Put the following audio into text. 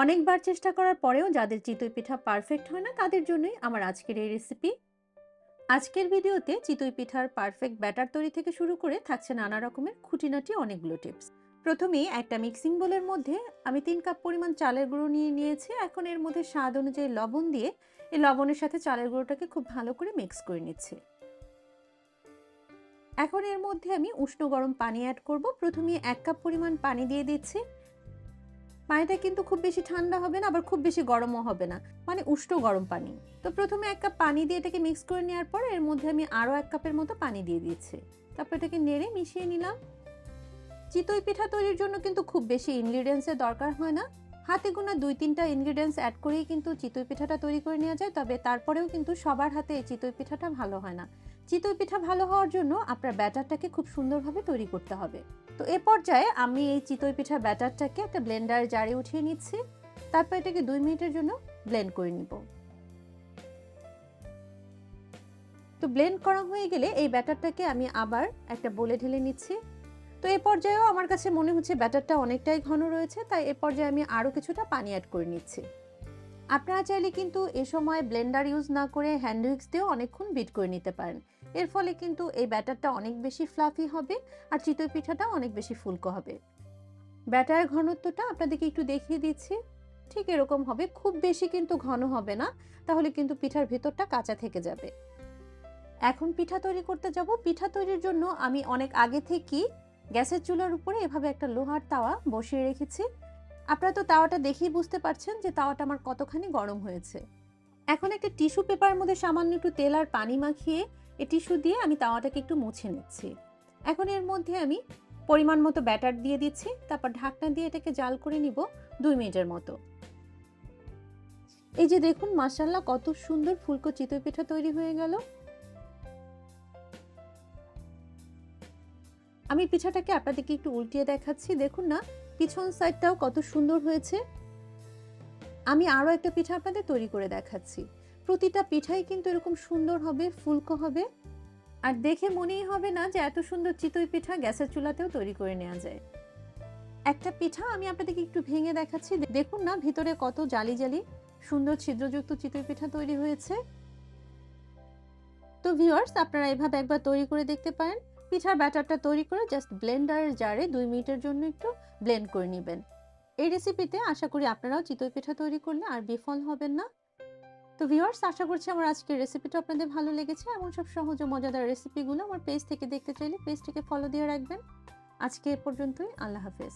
অনেকবার চেষ্টা করার পরেও যাদের চিতই পিঠা পারফেক্ট হয় না, তাদের জন্যই আমার আজকের এই রেসিপি আজকের ভিডিওতে চিতই পিঠার পারফেক্ট ব্যাটার তৈরি থেকে শুরু করে থাকছে নানা রকমের খুঁটিনাটি অনেকগুলো টিপস প্রথমেই একটা মিক্সিং বোলের মধ্যে আমি তিন কাপ পরিমাণ চালের গুঁড়ো নিয়ে নিয়েছি। এখন এর মধ্যে স্বাদ অনুযায়ী লবণ দিয়ে এই লবণের সাথে চালের গুঁড়োটাকে খুব ভালো করে মিক্স করে নিচ্ছি। এখন এর মধ্যে আমি উষ্ণ গরম পানি অ্যাড করব। প্রথমে এক কাপ পরিমাণ পানি দিয়ে দিচ্ছি। পানিটা কিন্তু খুব বেশি ঠান্ডা হবে না, আবার খুব বেশি গরমও হবে না। মানে উষ্ণ গরম পানি। তো প্রথমে এক কাপ পানি দিয়ে এটাকে মিক্স করে নেওয়ার পর এর মধ্যে আমি আরও এক কাপের মতো পানি দিয়ে দিয়েছি। তারপর এটাকে নেড়ে মিশিয়ে নিলাম। চিতই পিঠা তৈরির জন্য কিন্তু খুব বেশি ইনগ্রিডিয়েন্টসের দরকার হয় না। হাতে গোনা দুই তিনটা ইনগ্রিডিয়েন্টস অ্যাড করেই কিন্তু চিতই পিঠাটা তৈরি করে নেওয়া যায়, তবে তারপরেও কিন্তু সবার হাতে এই চিতই পিঠাটা ভালো হয় না। চিতই পিঠা ভালো হওয়ার জন্য আপনার ব্যাটারটাকে খুব সুন্দরভাবে তৈরি করতে হবে। তো এ পর্যায়ে আমি এই চিতই পিঠা ব্যাটারটাকে একটা ব্লেন্ডার জারে উঠিয়ে নিচ্ছি। তারপর এটাকে দুই মিনিটের জন্য ব্লেন্ড করে নিব। তো ব্লেন্ড করা হয়ে গেলে এই ব্যাটারটাকে আমি আবার একটা বলে ঢেলে নিচ্ছি। তো এ পর্যায়েও আমার কাছে মনে হচ্ছে ব্যাটারটা অনেকটাই ঘন রয়েছে, তাই এ পর্যায়ে আমি আরও কিছুটা পানি অ্যাড করে নিচ্ছি। আপনারা চাইলে কিন্তু এ সময় ব্লেন্ডার ইউজ না করে হ্যান্ড উইক্স দিয়েও অনেকক্ষণ বিট করে নিতে পারেন। এর ফলে কিন্তু এই ব্যাটারটা অনেক বেশি ফ্লাফি হবে আর চিতই পিঠাটা অনেক বেশি ফুলকো হবে। ব্যাটারের ঘনত্বটা আপনাদেরকে একটু দেখিয়ে দিচ্ছি। ঠিক এরকম হবে, খুব বেশি কিন্তু ঘন হবে না, তাহলে কিন্তু পিঠার ভেতরটা কাঁচা থেকে যাবে। এখন পিঠা তৈরি করতে যাব। পিঠা তৈরির জন্য আমি অনেক আগে থেকেই গ্যাসের চুলার উপরে এভাবে একটা লোহার তাওয়া বসিয়ে রেখেছি। আপনারা তো তাওয়াটা দেখেই বুঝতে পারছেন যে তাওয়াটা আমার কতখানি গরম হয়েছে। এখন একটা টিস্যু পেপারের মধ্যে সামান্য একটু তেল আর পানি মাখিয়ে এই টিস্যু দিয়ে আমি তাওয়াটাকে একটু মুছে নিচ্ছি। এখন এর মধ্যে আমি পরিমাণ মতো ব্যাটার দিয়ে দিচ্ছি, তারপর ঢাকনা দিয়ে এটাকে জাল করে নিব দুই মিনিটের মতো। এই যে দেখুন মাসাল্লাহ কত সুন্দর ফুলকো চিতই পিঠা তৈরি হয়ে গেল। আমি পিঠাটাকে আপনাদেরকে একটু উল্টিয়ে দেখাচ্ছি। দেখুন না, পিছন সাইডটাও কত সুন্দর হয়েছে। আমি আরও একটা পিঠা আপনাদের তৈরি করে দেখাচ্ছি। প্রতিটা পিঠাই কিন্তু এরকম সুন্দর হবে, ফুলকো হবে। আর দেখে মনেই হবে না যে এত সুন্দর চিতই পিঠা গ্যাসের চুলাতেও তৈরি করে নেওয়া যায়। একটা পিঠা আমি আপনাদেরকে একটু ভেঙে দেখাচ্ছি। দেখুন না, ভিতরে কত জালি জালি সুন্দর ছিদ্রযুক্ত চিতই পিঠা তৈরি হয়েছে। তো ভিউয়ার্স আপনারা এভাবে একবার তৈরি করে দেখতে পারেন। পিঠার ব্যাটারটা তৈরি করে জাস্ট ব্লেন্ডারের জারে দুই মিনিটের জন্য একটু ব্লেন্ড করে নেবেন। এই রেসিপিতে আশা করি আপনারাও চিতই পিঠা তৈরি করলে আর বিফল হবেন না। তো ভিউয়ার্স আশা করছি আমার আজকের রেসিপিটা আপনাদের ভালো লেগেছে এমন সব সহজ ও মজাদার রেসিপিগুলো আমার পেজ থেকে দেখতে চাইলে পেজটিকে ফলো দিয়ে রাখবেন। আজকে এ পর্যন্তই, আল্লাহ হাফেজ।